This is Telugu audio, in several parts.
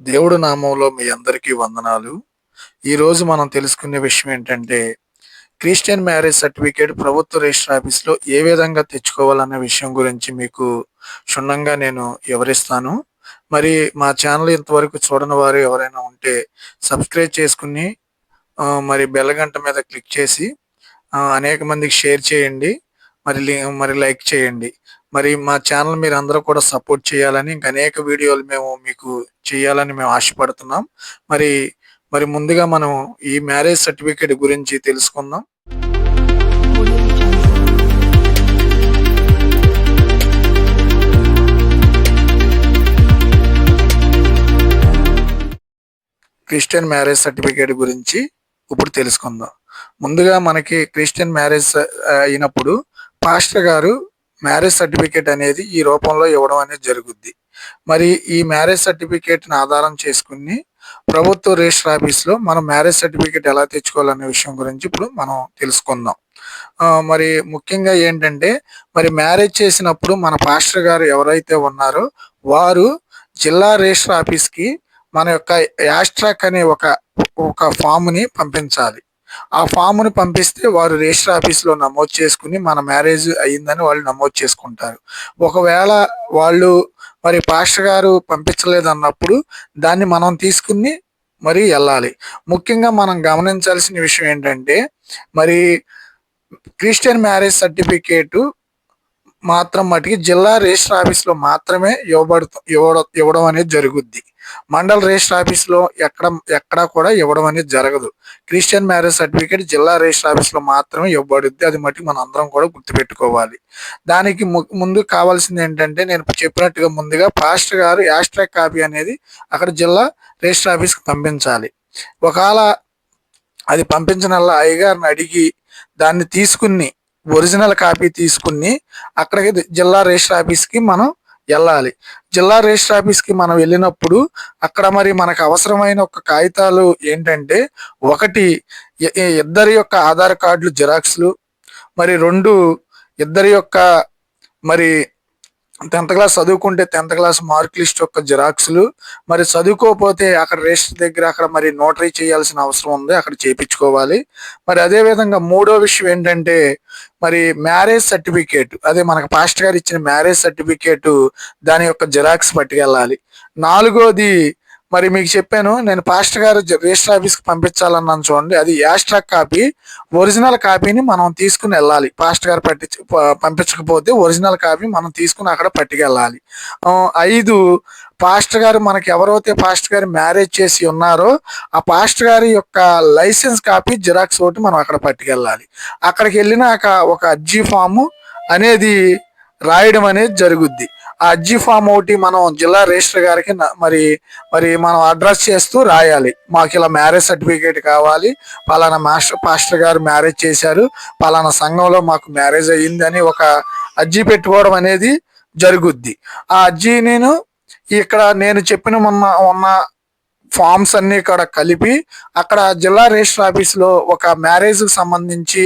దేవుడు నామంలో మీ అందరికీ వందనాలు. ఈరోజు మనం తెలుసుకునే విషయం ఏంటంటే క్రిస్టియన్ మ్యారేజ్ సర్టిఫికేట్ ప్రభుత్వ రిజిస్టర్ ఆఫీస్లో ఏ విధంగా తెచ్చుకోవాలనే విషయం గురించి మీకు క్షుణ్ణంగా నేను వివరిస్తాను. మరి మా ఛానల్ ఇంతవరకు చూడని వారు ఎవరైనా ఉంటే సబ్స్క్రైబ్ చేసుకుని మరి బెల్లగంట మీద క్లిక్ చేసి అనేక మందికి షేర్ చేయండి. మరి మరి లైక్ చేయండి. మరి మా ఛానల్ మీరు అందరూ కూడా సపోర్ట్ చేయాలని ఇంకా అనేక వీడియోలు మేము మీకు చేయాలని మేము ఆశపడుతున్నాం. మరి మరి ముందుగా మనం ఈ మ్యారేజ్ సర్టిఫికేట్ గురించి తెలుసుకుందాం. క్రిస్టియన్ మ్యారేజ్ సర్టిఫికేట్ గురించి ఇప్పుడు తెలుసుకుందాం. ముందుగా మనకి క్రిస్టియన్ మ్యారేజ్ అయినప్పుడు పాస్టర్ గారు మ్యారేజ్ సర్టిఫికేట్ అనేది ఈ రూపంలో ఇవ్వడం అనేది జరుగుద్ది. మరి ఈ మ్యారేజ్ సర్టిఫికేట్ని ఆధారం చేసుకుని ప్రభుత్వ రిజిస్టర్ ఆఫీస్లో మనం మ్యారేజ్ సర్టిఫికేట్ ఎలా తెచ్చుకోవాలనే విషయం గురించి ఇప్పుడు మనం తెలుసుకుందాం. మరి ముఖ్యంగా ఏంటంటే మరి మ్యారేజ్ చేసినప్పుడు మన పాస్టర్ గారు ఎవరైతే ఉన్నారో వారు జిల్లా రిజిస్టర్ ఆఫీస్కి మన యొక్క యాస్ట్రాక్ అనే ఒక ఒక ఫామ్ని పంపించాలి. ఆ ఫామ్ని పంపిస్తే వారు రిజిస్టర్ ఆఫీస్లో నమోదు చేసుకుని మన మ్యారేజ్ అయ్యిందని వాళ్ళు నమోదు చేసుకుంటారు. ఒకవేళ వాళ్ళు మరి పాస్టర్ గారు పంపించలేదు అన్నప్పుడు దాన్ని మనం తీసుకుని మరి వెళ్ళాలి. ముఖ్యంగా మనం గమనించాల్సిన విషయం ఏంటంటే మరి క్రిస్టియన్ మ్యారేజ్ సర్టిఫికేటు మాత్రం మటుకి జిల్లా రిజిస్టర్ ఆఫీస్లో మాత్రమే ఇవ్వబడుతు ఇవ్వడం ఇవ్వడం అనేది జరుగుద్ది. మండల రిజిస్టర్ ఆఫీస్లో ఎక్కడ ఎక్కడా కూడా ఇవ్వడం అనేది జరగదు. క్రిస్టియన్ మ్యారేజ్ సర్టిఫికేట్ జిల్లా రిజిస్టర్ ఆఫీస్లో మాత్రమే ఇవ్వబడుద్ది. అది మటుకు మనం అందరం కూడా గుర్తుపెట్టుకోవాలి. దానికి ము- ముందు కావాల్సింది ఏంటంటే నేను చెప్పినట్టుగా ముందుగా పాస్టర్ గారు యాస్ట్రాక్ కాపీ అనేది అక్కడ జిల్లా రిజిస్టర్ ఆఫీస్కి పంపించాలి. ఒకవేళ అది పంపించిన అయ్యగారిని అడిగి దాన్ని తీసుకుని ఒరిజినల్ కాపీ తీసుకుని అక్కడికి జిల్లా రిజిస్టర్ ఆఫీస్కి మనం వెళ్ళాలి. జిల్లా రిజిస్టర్ ఆఫీస్కి మనం వెళ్ళినప్పుడు అక్కడ మరి మనకు అవసరమైన ఒక కాగితాలు ఏంటంటే ఒకటి ఇద్దరి యొక్క ఆధార్ కార్డులు జిరాక్స్లు మరి రెండు ఇద్దరి యొక్క మరి టెన్త్ క్లాస్ చదువుకుంటే టెన్త్ క్లాస్ మార్క్ లిస్ట్ యొక్క జిరాక్స్లు మరి చదువుకోకపోతే అక్కడ రిజిస్టర్ దగ్గర అక్కడ మరి నోటరీ చేయాల్సిన అవసరం ఉంది అక్కడ చేయించుకోవాలి మరి అదే విధంగా మూడో విషయం ఏంటంటే మరి మ్యారేజ్ సర్టిఫికేట్ అదే మనకు పాస్టర్ గారు ఇచ్చిన మ్యారేజ్ సర్టిఫికేట్ దాని యొక్క జిరాక్స్ పట్టుకెళ్ళాలి. నాలుగోది మరి మీకు చెప్పాను నేను పాస్టర్ గారు రిజిస్టర్ ఆఫీస్కి పంపించాలన్నాను చూడండి. అది యాస్ట్రాక్ కాపీ. ఒరిజినల్ కాపీని మనం తీసుకుని వెళ్ళాలి. పాస్టర్ గారు పట్టి పంపించకపోతే ఒరిజినల్ కాపీ మనం తీసుకుని అక్కడ పట్టుకెళ్ళాలి. ఐదు పాస్టర్ గారు మనకి ఎవరైతే పాస్టర్ గారు మ్యారేజ్ చేసి ఉన్నారో ఆ పాస్టర్ గారి యొక్క లైసెన్స్ కాపీ జిరాక్స్ ఒకటి మనం అక్కడ పట్టుకెళ్ళాలి. అక్కడికి వెళ్ళినాక ఒక అర్జీ ఫాము అనేది రాయడం అనేది జరుగుద్ది. ఆ అర్జీ ఫామ్ ఒకటి మనం జిల్లా రిజిస్టర్ గారికి మరి మరి మనం అడ్రస్ చేస్తూ రాయాలి. మాకు ఇలా మ్యారేజ్ సర్టిఫికేట్ కావాలి. పలానా మాస్టర్ పాస్టర్ గారు మ్యారేజ్ చేశారు. పలానా సంఘంలో మాకు మ్యారేజ్ అయ్యింది అని ఒక అర్జీ పెట్టుకోవడం అనేది జరుగుద్ది. ఆ అర్జీ నేను ఇక్కడ నేను చెప్పిన మొన్న ఉన్న ఫామ్స్ అన్ని ఇక్కడ కలిపి అక్కడ జిల్లా రిజిస్టర్ ఆఫీస్లో ఒక మ్యారేజ్కి సంబంధించి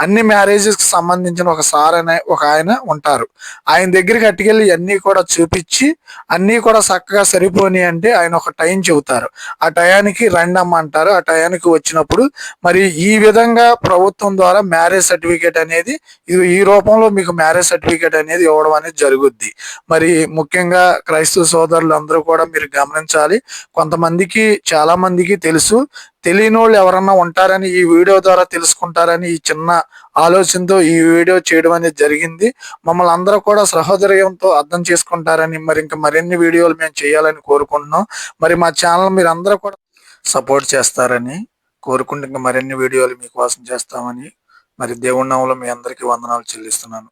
అన్ని మ్యారేజెస్కి సంబంధించిన ఒక సార్ అనే ఒక ఆయన ఉంటారు. ఆయన దగ్గరికి అట్టుకెళ్ళి అన్నీ కూడా చూపించి అన్నీ కూడా చక్కగా సరిపోని అంటే ఆయన ఒక టైం చెబుతారు. ఆ టయానికి రండమ్మ అంటారు. ఆ టయానికి వచ్చినప్పుడు మరి ఈ విధంగా ప్రభుత్వం ద్వారా మ్యారేజ్ సర్టిఫికేట్ అనేది ఇది ఈ రూపంలో మీకు మ్యారేజ్ సర్టిఫికేట్ అనేది ఇవ్వడం అనేది జరుగుద్ది. మరి ముఖ్యంగా క్రైస్తవ సోదరులు అందరూ కూడా మీరు గమనించాలి. కొంతమందికి చాలా మందికి తెలుసు. తెలియని వాళ్ళు ఎవరన్నా ఉంటారని ఈ వీడియో ద్వారా తెలుసుకుంటారని ఈ చిన్న ఆలోచనతో ఈ వీడియో చేయడం అనేది జరిగింది. మమ్మల్ని అందరూ కూడా సహోదర్యంతో అర్థం చేసుకుంటారని మరి ఇంకా మరిన్ని వీడియోలు మేము చేయాలని కోరుకుంటున్నాం. మరి మా ఛానల్ మీరు అందరూ కూడా సపోర్ట్ చేస్తారని కోరుకుంటూ ఇంకా మరిన్ని వీడియోలు మీకోసం చేస్తామని మరి దేవుడి నామములో మీ అందరికీ వందనాలు చెల్లిస్తున్నాను.